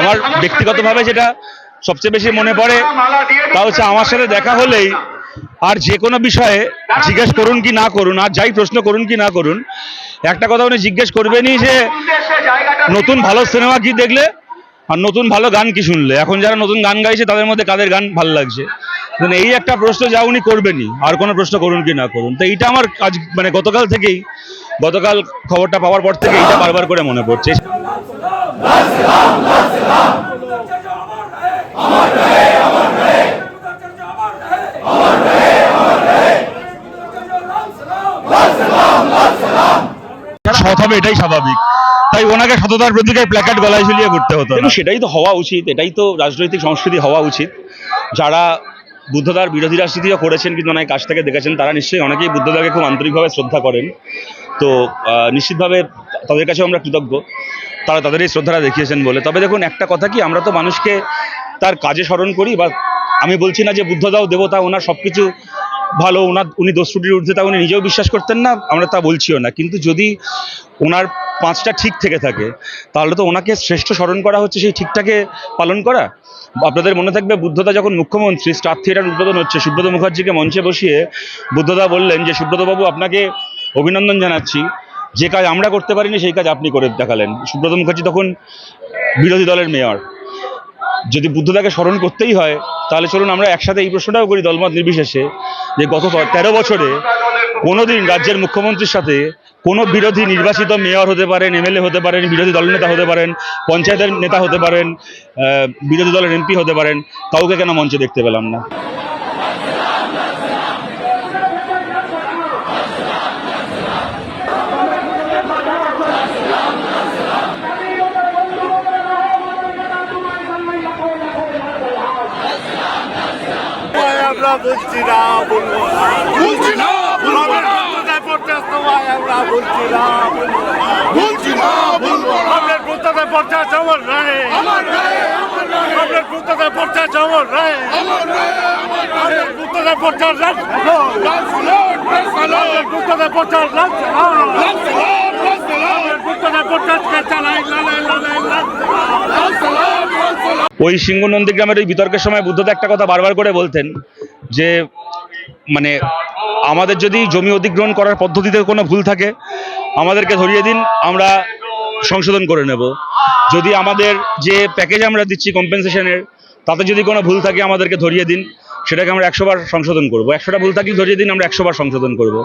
আমার ব্যক্তিগতভাবে যেটা সবচেয়ে বেশি মনে পড়ে, তা হচ্ছে আমার সাথে দেখা হলেই আর যে কোনো বিষয়ে জিজ্ঞেস করুন কি না করুন, আর যাই প্রশ্ন করুন কি না করুন, একটা কথা উনি জিজ্ঞেস করবেনই যে নতুন ভালো সিনেমা কি দেখলে আর নতুন ভালো গান কি শুনলে? এখন যারা নতুন গান গাইছে তাদের মধ্যে কাদের গান ভালো লাগছে? এই একটা প্রশ্ন যা উনি করবেনই, আর কোনো প্রশ্ন করুন কি না করুন। তো এইটা আমার আজ মানে গতকাল থেকেই, গতকাল খবরটা পাওয়ার পর থেকে এইটা বারবার করে মনে পড়ছে। সৎ হবে এটাই স্বাভাবিক। তাই ওনাকে সততার প্রতীকে প্ল্যাকার্ড গলায় ঝুলিয়ে করতে হতো সেটাই তো হওয়া উচিত, এটাই তো রাজনৈতিক সংস্কৃতি হওয়া উচিত। যারা বুদ্ধদার বিরোধী রাজনীতিও করেছেন কিন্তু ওনাকে কাছ থেকে দেখেছেন, তারা নিশ্চয়ই অনেকেই বুদ্ধদাকে খুব আন্তরিকভাবে শ্রদ্ধা করেন। তো নিশ্চিতভাবে তাদের কাছেও আমরা কৃতজ্ঞ। তারা তাদের এই শ্রদ্ধাটা দেখিয়েছেন বলে। তবে দেখুন, একটা কথা কি, আমরা তো মানুষকে তার কাজে স্মরণ করি বা আমি বলছি না যে বুদ্ধদাও দেবতা, ওনার সব কিছু ভালো, ওনার, উনি দস্যুটির ঊর্ধ্বে তা উনি নিজেও বিশ্বাস করতেন না, আমরা তা বলছিও না। কিন্তু যদি ওনার পাঁচটা ঠিক থেকে থাকে, তাহলে তো ওনাকে শ্রেষ্ঠ স্মরণ করা হচ্ছে, সেই ঠিকটাকে পালন করা। আপনাদের মনে থাকবে, বুদ্ধদা যখন মুখ্যমন্ত্রী, স্টার থিয়েটার উদ্বোধন হচ্ছে, সুব্রত মুখার্জিকে মঞ্চে বসিয়ে বুদ্ধদা বললেন যে, সুব্রতবাবু, আপনাকে অভিনন্দন জানাচ্ছি। যে কাজ আমরা করতে পারিনি, সেই কাজ আপনি করে দেখালেন। সুব্রত মুখার্জি তখন বিরোধী দলের মেয়র। যদি বুদ্ধদাকে স্মরণ করতেই হয়, তাহলে চলুন আমরা একসাথে এই প্রশ্নটাও করি দলমত নির্বিশেষে, যে গত তেরো বছরে কোনোদিন রাজ্যের মুখ্যমন্ত্রীর সাথে কোনো বিরোধী নির্বাচিত মেয়র হতে পারেন, এমএলএ হতে পারেন, বিরোধী দলনেতা হতে পারেন, পঞ্চায়েতের নেতা হতে পারেন বিরোধী দলের এমপি হতে পারেন, কাউকে কেন মঞ্চে দেখতে পেলাম না? আমরা বলছি না বলব বলছি না বলব না। পঞ্চাশ তোমায় আমরা বলছি না বলছি না বলব আপনার কোথায় পঞ্চাশ আমার রায় আপনার কোথায় পঞ্চাশ আমার রায় আপনার কোথায় পঞ্চাশ লাখ রাসলাম পঞ্চাশ লাখ রাসলাম রাসলাম পঞ্চাশ চালাই লালাই লালাই লাখ ওই সিংহ নন্দীগ্রামের ওই বিতর্কের সময় বুদ্ধদা একটা কথা বারবার করে বলতেন যে মানে আমাদের যদি জমি অধিগ্রহণ করার পদ্ধতিতে কোনো ভুল থাকে, আমাদেরকে ধরিয়ে দিন, আমরা সংশোধন করে নেব। যদি আমাদের যে প্যাকেজ আমরা দিচ্ছি কম্পেনসেশনের তাতে যদি কোনো ভুল থাকে, আমাদেরকে ধরিয়ে দিন। সেটাকে আমরা একশোবার সংশোধন করব। একশোটা ভুল থাকলে ধরিয়ে দিন আমরা একশোবার সংশোধন করব।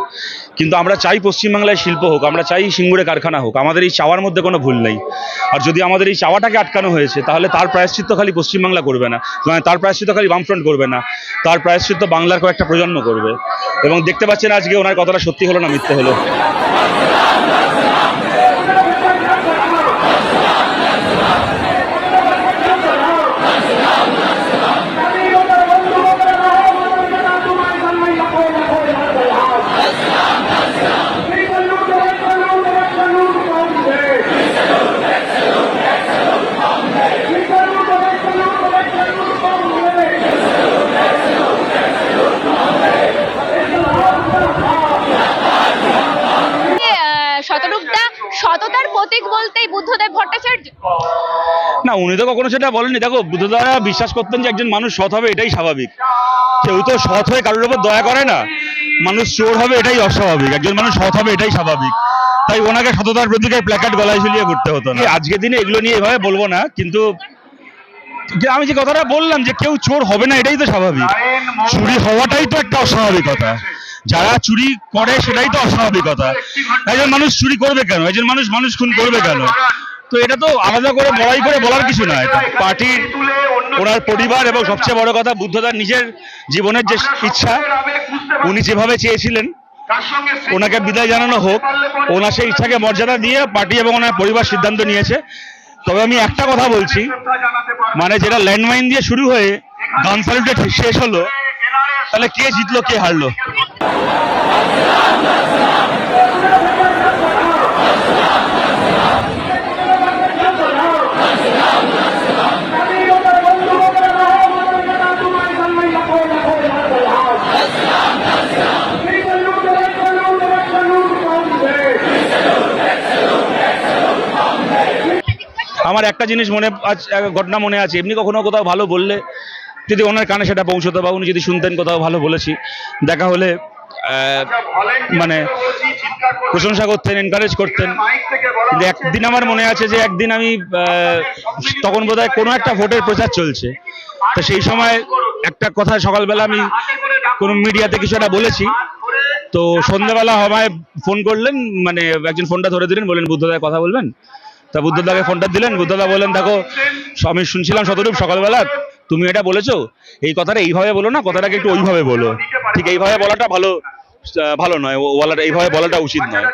কিন্তু আমরা চাই পশ্চিমবাংলায় শিল্প হোক, আমরা চাই সিঙ্গুরে কারখানা হোক, আমাদের এই চাওয়ার মধ্যে কোনো ভুল নেই। আর যদি আমাদের এই চাওয়াটাকে আটকানো হয়েছে, তাহলে তার প্রায়শ্চিত্ত খালি পশ্চিমবাংলা করবে না মানে তার প্রায়শ্চিত্ত খালি বামফ্রন্ট করবে না, তার প্রায়শ্চিত্ত বাংলার কয়েকটা প্রজন্ম করবে। এবং দেখতে পাচ্ছেন আজকে ওনার কথাটা সত্যি হলো না মিথ্যে হলো। না উনি তো কখনো সেটা বলেননি। দেখো বুদ্ধদারা বিশ্বাস করতেন যে একজন মানুষ সৎ হবে, এটাই স্বাভাবিক। কেউ তো সৎ হয়ে কারোর উপর দয়া করে না। মানুষ চোর হবে, এটাই অস্বাভাবিক। একজন মানুষ সৎ হবে, এটাই স্বাভাবিক। তাই ওনাকে সততার প্রতীকে প্ল্যাকার্ড গলায় ঝুলিয়ে করতে হতো না। আজকের দিনে এগুলো নিয়ে এভাবে বলব না, কিন্তু আমি যে কথাটা বললাম যে কেউ চোর হবে না, এটাই তো স্বাভাবিক। চুরি হওয়াটাই তো একটা অস্বাভাবিকতা। যারা চুরি করে, সেটাই তো অস্বাভাবিকতা। একজন মানুষ চুরি করবে কেন? একজন মানুষ মানুষ খুন করবে কেন? তো এটা তো আলাদা করে বড়াই করে বলার কিছু না, এটা পার্টির ওনার পরিবার এবং সবচেয়ে বড় কথা বুদ্ধদার নিজের জীবনের যে ইচ্ছা, উনি যেভাবে চেয়েছিলেন, ওনাকে বিদায় জানানো হোক, ওনার সেই ইচ্ছাকে মর্যাদা দিয়ে পার্টি এবং ওনার পরিবার সিদ্ধান্ত নিয়েছে। তবে আমি একটা কথা বলছি মানে যেটা ল্যান্ডমাইন দিয়ে শুরু হয়ে গান স্যালুটে শেষ হলো, তাহলে কে জিতলো, কে হারলো? আমার একটা জিনিস মনে ঘটনা মনে আছে। এমনি কখনো কোথাও ভালো বললে যদি ওনার কানে সেটা পৌঁছতো বা উনি যদি শুনতেন কোথাও ভালো বলেছি। দেখা হলে মানে প্রশংসা করতেন এনকারেজ করতেন। একদিন আমার মনে আছে যে একদিন আমি তখন বোধহয় কোনো একটা ভোটের প্রচার চলছে। তো সেই সময় একটা কথা সকালবেলা আমি কোনো মিডিয়াতে কিছু একটা বলেছি। তো সন্ধ্যাবেলা আমায় ফোন করলেন মানে একজন ফোনটা ধরে দিলেন, বললেন বুদ্ধদায় কথা বলবেন? তা বুদ্ধদাকে ফোনটা দিলেন, বুদ্ধদা বললেন, দেখো, আমি শুনছিলাম শতরূপ সকালবেলা, তুমি এটা বলেছ? এই কথাটা এইভাবে বলো না, কথাটাকে একটু ওইভাবে বলো। ঠিক এইভাবে বলাটা ভালো ভালো নয় বলাটা এইভাবে বলাটা উচিত নয়।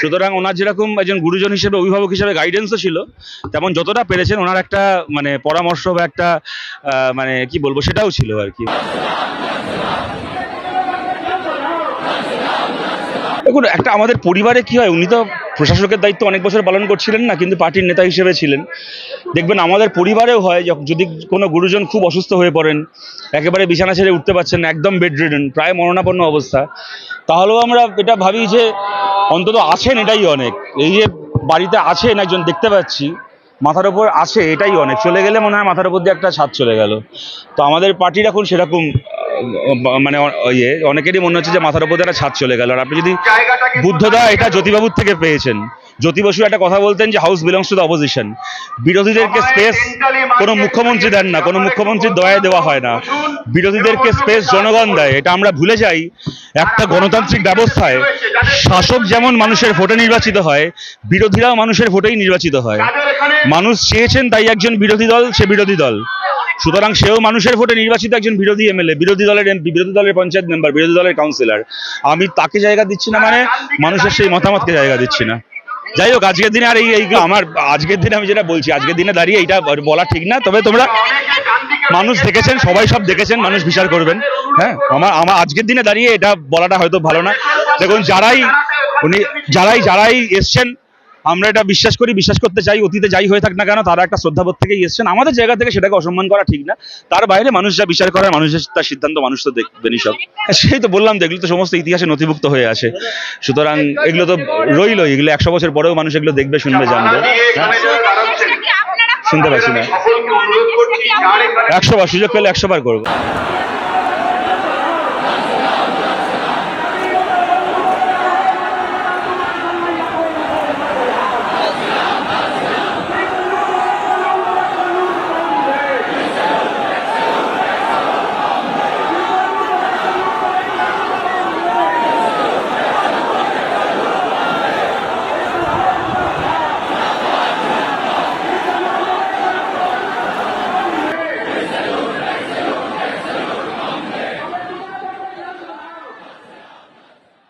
সুতরাং ওনার যেরকম একজন গুরুজন হিসেবে, অভিভাবক হিসেবে গাইডেন্সও ছিল, তেমন যতটা পেরেছেন ওনার একটা মানে পরামর্শ বা একটা মানে কি বলব, সেটাও ছিল আর কি। দেখুন, একটা আমাদের পরিবারে কি হয়, উনি তো প্রশাসকের দায়িত্ব অনেক বছর পালন করছিলেন না, কিন্তু পার্টির নেতা হিসেবে ছিলেন। দেখবেন আমাদের পরিবারেও হয় যদি কোনো গুরুজন খুব অসুস্থ হয়ে পড়েন, একেবারে বিছানা ছেড়ে উঠতে পারছেন একদম বেড রিডেন প্রায় মরণাপন্ন অবস্থা, তাহলেও আমরা এটা ভাবি যে অন্তত আছেন এটাই অনেক। এই যে বাড়িতে আছেন একজন, দেখতে পাচ্ছি, মাথার ওপর আছে এটাই অনেক। চলে গেলে মনে হয় মাথার ওপর দিয়ে একটা ছাদ চলে গেল। তো আমাদের পার্টির এখন সেরকম মানে ইয়ে অনেকেরই মনে হচ্ছে যে মাথার উপর একটা ছাদ চলে গেল। আর আপনি যদি বুদ্ধদা এটা জ্যোতিবাবুর থেকে পেয়েছেন। জ্যোতি বসু একটা কথা বলতেন যে house belongs to the opposition বিরোধীদেরকে space কোনো মুখ্যমন্ত্রী দেন না কোনো মুখ্যমন্ত্রীর দয়ায় দেওয়া হয় না। বিরোধীদেরকে স্পেস জনগণ দেয় এটা আমরা ভুলে যাই। একটা গণতান্ত্রিক ব্যবস্থায় শাসক যেমন মানুষের ভোটে নির্বাচিত হয় বিরোধীরাও মানুষের ভোটেই নির্বাচিত হয়। মানুষ চেয়েছেন তাই একজন বিরোধী দল সে বিরোধী দল। সুতরাং সেও মানুষের ভোটে নির্বাচিত একজন বিরোধী এমএলএ, বিরোধী দলের এমপি বিরোধী দলের পঞ্চায়েত মেম্বার, বিরোধী দলের কাউন্সিলর। আমি তাকে জায়গা দিচ্ছি না মানে মানুষের সেই মতামতকে জায়গা দিচ্ছি না। যাই হোক, আজকের দিনে আর এই আমার আজকের দিনে আমি যেটা বলছি, আজকের দিনে দাঁড়িয়ে এটা বলা ঠিক না, তবে তোমরা মানুষ দেখেছেন, সবাই সব দেখেছেন, মানুষ বিচার করবেন। হ্যাঁ আমার আমার আজকের দিনে দাঁড়িয়ে এটা বলাটা হয়তো ভালো না। দেখুন, যারাই উনি যারাই যারাই এসছেন আমরা এটা বিশ্বাস করি, বিশ্বাস করতে চাই, অতীতে যাই হয়ে থাক না কেন, তারা একটা শ্রদ্ধাবোধ থেকেই এসছেন। আমাদের জায়গা থেকে সেটাকে অসম্মান করা ঠিক না। তার বাইরে মানুষ যা বিচার করার মানুষের তার সিদ্ধান্ত মানুষ তো দেখবেনই সব। সেই তো বললাম তো এগুলো তো সমস্ত ইতিহাসে নথিভুক্ত হয়ে আছে সুতরাং এগুলো তো রইল এগুলো একশো বছর পরেও মানুষ এগুলো দেখবে, শুনবে, জানবে। শুনতে পাচ্ছি না। একশো বার সুযোগ পেলে একশো বার করব।